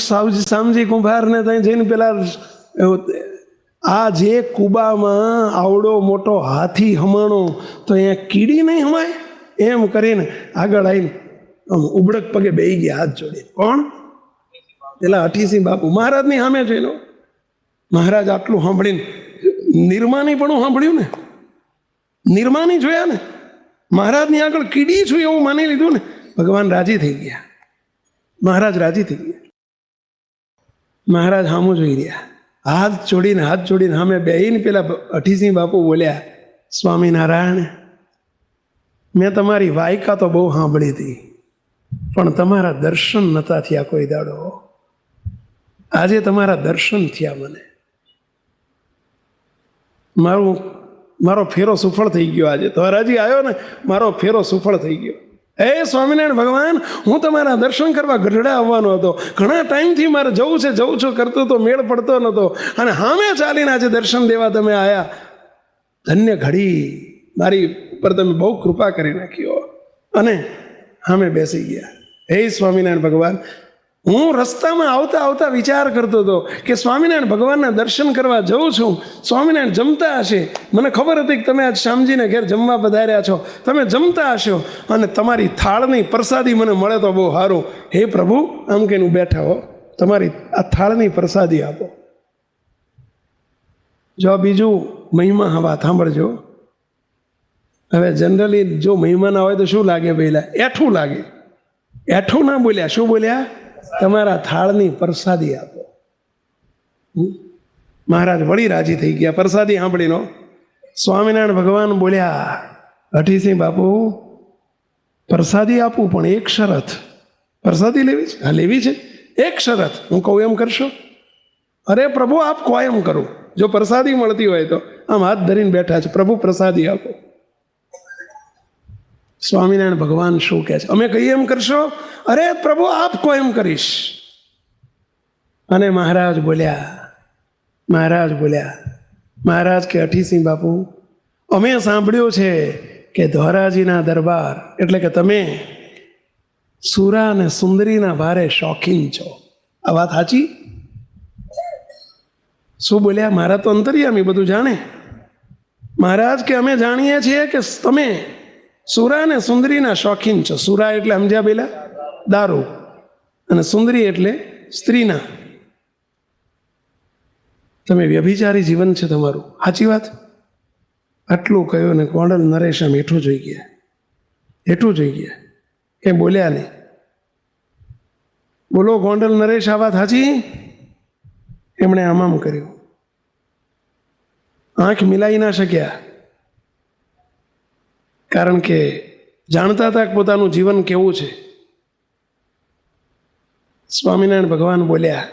સાવજી સામજી કુંભારને ત્યાં જઈને પેલા આ જે કુબામાં આવડો મોટો હાથી હમાણો, તો અહીંયા કીડી નહીં હમાય? એમ કરીને આગળ આવીને આમ ઉબડક પગે બે ગયા હાથ જોડી કોણ? પેલા અઠીસિંહ બાપુ. મહારાજની સામે જોઈને મહારાજ આટલું સાંભળીને નિર્માની પણ સાંભળ્યું ને. નિર્માની જોયા ને. મહારાજની આગળ કીડી છું એવું માની લીધું ને. ભગવાન રાજી થઈ ગયા. મહારાજ રાજી થઈ ગયા. મહારાજ સામું જોઈ રહ્યા. હાથ જોડીને હાથ જોડીને સામે બેહીને પેલા અઠીસિંહ બાપુ બોલ્યા, સ્વામિનારાયણ, મેં તમારી વાયકા તો બહુ સાંભળી હતી, પણ તમારા દર્શન નતા થયા કોઈ દાડો. આજે તમારા દર્શન થયા મને. મારું, મારો ફેરો સુફળ થઈ ગયો આજે. તો હરાજી આવ્યો ને, મારો ફેરો સુફળ થઈ ગયો. હે સ્વામિનારાયણ ભગવાન, હું તમારા દર્શન કરવા ગઢડા આવવાનો હતો. ઘણા ટાઈમથી મારે જવું છે, જવું છું, કરતો તો મેળ પડતો નહોતો. અને હામે ચાલીને આજે દર્શન દેવા તમે આવ્યા ધન્ય ઘડી, મારી ઉપર તમે બહુ કૃપા કરી નાખ્યો. અને હામે બેસી ગયા. હે સ્વામિનારાયણ ભગવાન હું રસ્તામાં આવતા આવતા વિચાર કરતો હતો કે સ્વામિનારાયણ ભગવાનના દર્શન કરવા જઉં છું, સ્વામિનારાયણ જમતા હશે. મને ખબર હતી કે તમે આજ શ્યામજીને ઘેર જમવા પધાર્યા છો. તમે જમતા હશો અને તમારી થાળની પ્રસાદી મને મળે તો બહુ સારું. હે પ્રભુ, આમ કે હું બેઠા હો. તમારી આ થાળની પ્રસાદી આપો. જો બીજું મહિમા હવા સાંભળજો. હવે જનરલી જો મહિમા ના હોય તો શું લાગે પહેલાં? એઠું લાગે. એઠું ના બોલ્યા. શું બોલ્યા? તમારા થાળની પ્રસાદી આપો. મહારાજ વળી રાજી થઈ ગયા. પ્રસાદી સાંભળીનો સ્વામિનારાયણ ભગવાન બોલ્યા અઠીસિંહ બાપુ, પ્રસાદી આપું પણ એક શરત. પ્રસાદી લેવી છે? હા, લેવી છે. એક શરત. હું કહું, એમ કરશો? અરે પ્રભુ, આપ કહો એમ કરું. જો પ્રસાદી મળતી હોય તો. આમ હાથ ધરીને બેઠા છે. પ્રભુ, પ્રસાદી આપો. સ્વામિનારાયણ ભગવાન શું કહે છે? અમે કહીએ એમ કરશો? અરે પ્રભુ, આપ કો એમ કરીશ. અને મહારાજ બોલ્યા મહારાજ બોલ્યા, મહારાજ કે, અઠીસિંહ બાપુ, અમે સાંભળ્યું છે કે ધોરાજીના દરબાર, એટલે કે તમે સુરા અને સુંદરીના ભારે શોખીન છો. આ વાત સાચી? શું બોલ્યા? મારા તો અંતર્યામી બધું જાણે? મહારાજ કે, અમે જાણીએ છીએ કે તમે સુરા અને સુંદરીના શોખીન છો. સુરા એટલે સમજ્યા પેલા? દારૂ. અને સુંદરી એટલે સ્ત્રીના. તમે વ્યભિચારી જીવન છે તમારું. સાચી વાત? આટલું કહ્યું ને કોંડલ નરેશ આમ હેઠું જોઈ ગયા. હેઠું જોઈ ગયા. કે બોલ્યા નહીં? બોલો ગોંડલ નરેશ, આ વાત સાચી? એમણે આમ આમ કર્યું. આંખ મિલાઈ ના શક્યા. કારણ કે જાણતા હતા પોતાનું જીવન કેવું છે. સ્વામિનારાયણ ભગવાન બોલ્યા,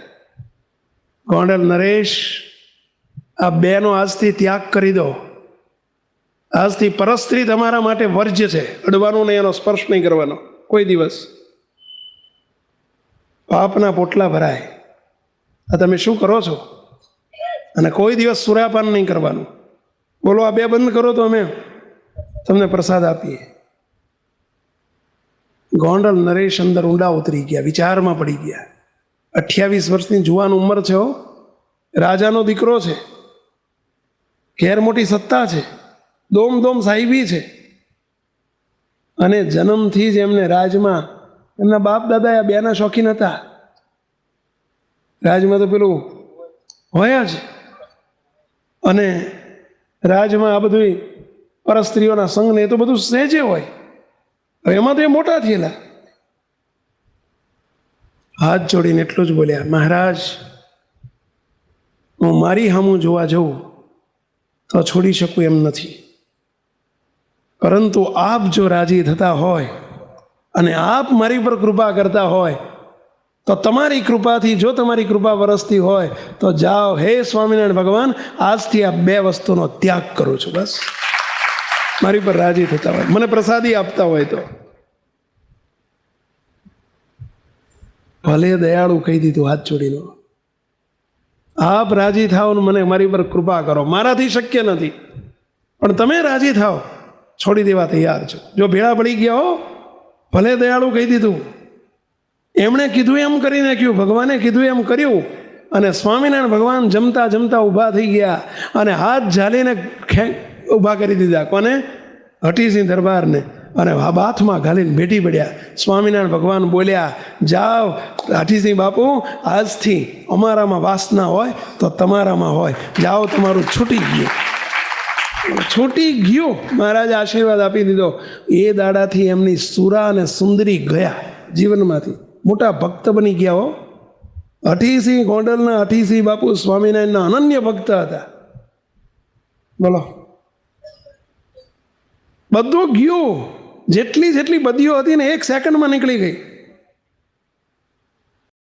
ગોંડલ નરેશ, આ બેનો આજથી ત્યાગ કરી દો. આજથી પરસ્ત્રી તમારા માટે વર્જ્ય છે. અડવાનો નહીં, એનો સ્પર્શ નહીં કરવાનો. કોઈ દિવસ. પાપના પોટલા ભરાય. આ તમે શું કરો છો? અને કોઈ દિવસ સુરાપાન નહીં કરવાનું. બોલો, આ બે બંધ કરો તો અમે. તમને પ્રસાદ આપીએ. ગોંડલ નરેશ અંદર ઊંડા ઉતરી ગયા, વિચારમાં પડી ગયા. અઠ્યાવીસ વર્ષની જુવાન ઉંમર છે હો. રાજાનો દીકરો છે. ઘેર મોટી સત્તા છે. દોમ દોમ સાહેબી છે. અને જન્મથી જ એમને રાજમાં, એમના બાપ દાદા આ બેના શોખીન હતા. રાજમાં તો પેલું હોય જ. અને રાજમાં આ બધું પરસ્ત્રીઓના સંઘ ને એ તો બધું સહેજે હોય. એમાં તો એ મોટા થયેલા. હાથ જોડીને એટલું જ બોલ્યા, મહારાજ, હું મારી હામું જોવા જઉં તો છોડી શકું એમ નથી. પરંતુ આપ જો રાજી થતા હોય અને આપ મારી પર કૃપા કરતા હોય, તો તમારી કૃપાથી જો તમારી કૃપા વરસતી હોય, તો જાઓ. હે સ્વામિનારાયણ ભગવાન, આજથી આ બે વસ્તુનો ત્યાગ કરું છું. બસ. મારી પર રાજી થતા હોય. મને પ્રસાદી આપતા હોય તો. ભલે દયાળુ કહી દીધું, હાથ જોડીનો આપ રાજી ને મને મારી પર કૃપા કરો. મારાથી શક્ય નથી. પણ તમે રાજી થાવ છોડી દેવા તૈયાર છો. જો ભેળા પડી ગયા હો, ભલે દયાળુ કહી દીધું. એમણે કીધું એમ કરી નાખ્યું, ભગવાને કીધું એમ કર્યું. અને સ્વામિનારાયણ ભગવાન જમતા જમતા ઊભા થઈ ગયા. અને હાથ ઝાલીને ઊભા કરી દીધા. કોને? હઠીસિંહ દરબારને. અને બાથમાં ઘાલીને ભેટી પડ્યા. સ્વામિનારાયણ ભગવાન બોલ્યા, જાઓ, હઠીસિંહ બાપુ, આજથી અમારામાં વાસના હોય તો તમારામાં હોય. જાઓ, તમારું છૂટી ગયું. છૂટી ગયું. મહારાજે આશીર્વાદ આપી દીધો. એ દાડાથી એમની સુરા અને સુંદરી ગયા જીવનમાંથી. મોટા ભક્ત બની ગયા હો. અઠીસિંહ ગોંડલના અઠીસિંહ બાપુ સ્વામિનારાયણના અનન્ય ભક્ત હતા. બોલો. બધું ગયું. જેટલી જેટલી બદીઓ હતી ને એક સેકન્ડમાં નીકળી ગઈ.